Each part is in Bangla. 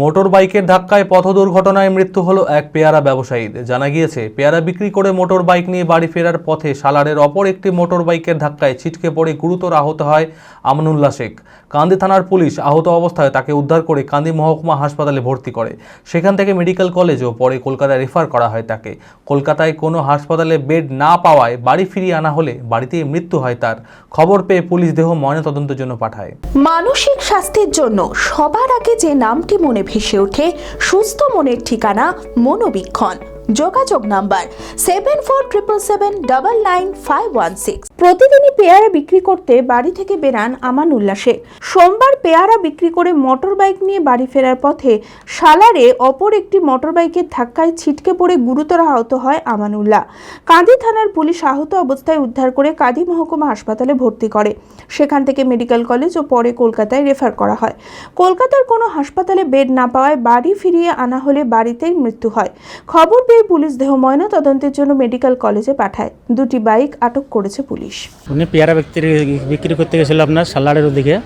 মোটর বাইকের ধাক্কায় পথ দুর্ঘটনায় মৃত্যু হলো এক পেয়ারা ব্যবসায়ীর। জানা গিয়েছে, পেয়ারা বিক্রি করে মোটর বাইক নিয়ে বাড়ি ফেরার পথে সালারের অপর একটি মোটর বাইকের ধাক্কায় ছিটকে পড়ে গুরুতর আহত হয় আমনুল্লাহ শেখ। কান্দি থানার পুলিশ আহত অবস্থায় তাকে উদ্ধার করে কান্দি মহকুমা হাসপাতালে ভর্তি করে। সেখান থেকে মেডিকেল কলেজ ও পরে কলকাতায় রেফার করা হয় তাকে। কলকাতায় কোনো হাসপাতালে বেড না পাওয়ায় বাড়ি ফিরিয়ে আনা হলে বাড়িতেই মৃত্যু হয় তার। খবর পেয়ে পুলিশ দেহ ময়নাতদন্তের জন্য পাঠায়। মানসিক স্বাস্থ্যের জন্য সবার আগে যে নামটি মনে ভেসে ওঠে সুস্থ মনের ঠিকানা মনোবীক্ষণ। যোগাযোগ number seven four triple seven double nine five one six প্রতিদিনই পেয়ারা বিক্রি করতে বাড়ি থেকে বেরান আমান উল্লাসে সোমবার পেয়ারা বিক্রি করে মোটর বাইক নিয়ে বাড়ি ফেরার পথে সালারে অপর একটি মোটর বাইকের ধাক্কায় ছিটকে পড়ে গুরুতর আহত হয় আমানুল্লাহ। কাঁদি থানার পুলিশ আহত অবস্থায় উদ্ধার করে কাঁদি মহকুমা হাসপাতালে ভর্তি করে। সেখান থেকে মেডিকেল কলেজ ও পরে কলকাতায় রেফার করা হয়। কলকাতার কোনো হাসপাতালে বেড না পাওয়ায় বাড়ি ফিরিয়ে আনা হলে বাড়িতেই মৃত্যু হয়। খবর পেয়ে পুলিশ দেহ ময়না তদন্তের জন্য মেডিকেল কলেজে পাঠায়। দুটি বাইক আটক করেছে পুলিশ। উনি পেয়ারা বিক্রি বিক্রি করতে গেছিল আপনার সালাডের ওদিকে।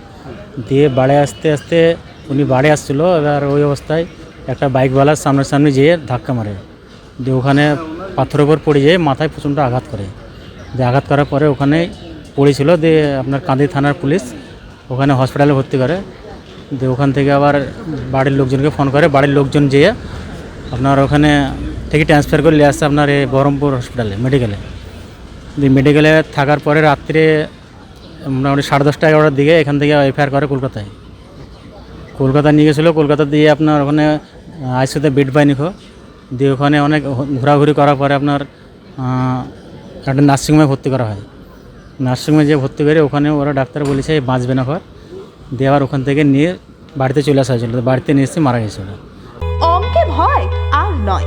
দিয়ে বাড়ে আসতে আসতে উনি বাড়ে আসছিল, এবার ওই অবস্থায় একটা বাইকওয়ালার সামনাসামনি যেয়ে ধাক্কা মারে। দিয়ে ওখানে পাথরের উপর পড়ে যেয়ে মাথায় প্রচণ্ড আঘাত করে। দিয়ে আঘাত করার পরে ওখানে পড়েছিল, দিয়ে আপনার কাঁদি থানার পুলিশ ওখানে হসপিটালে ভর্তি করে। দিয়ে ওখান থেকে আবার বাড়ির লোকজনকে ফোন করে, বাড়ির লোকজন যেয়ে আপনার ওখানে থেকে ট্রান্সফার করে নিয়ে আসছে আপনার এই বহরমপুর হসপিটালে মেডিকেলে মেডিকেলে থাকার পরে রাত্রে মোটামুটি সাড়ে দশটা এগারোটার দিকে এখান থেকে এফআইআর করে কলকাতায়। কলকাতা নিয়ে গেছিল, কলকাতা দিয়ে আপনার ওখানে আইসিতে বেড পায়নি খো। দিয়ে ওখানে অনেক ঘোরাঘুরি করার পরে আপনার একটা নার্সিংহোমে ভর্তি করা হয়। নার্সিংহোমে যে ভর্তি করে ওখানে ওরা ডাক্তার বলেছে বাঁচবে না ঘর দিয়ে আবার ওখান থেকে নিয়ে বাড়িতে চলে আসা হয়েছিল। বাড়িতে নিয়ে এসে মারা গেছিল অঙ্কে ভয় আর নয়।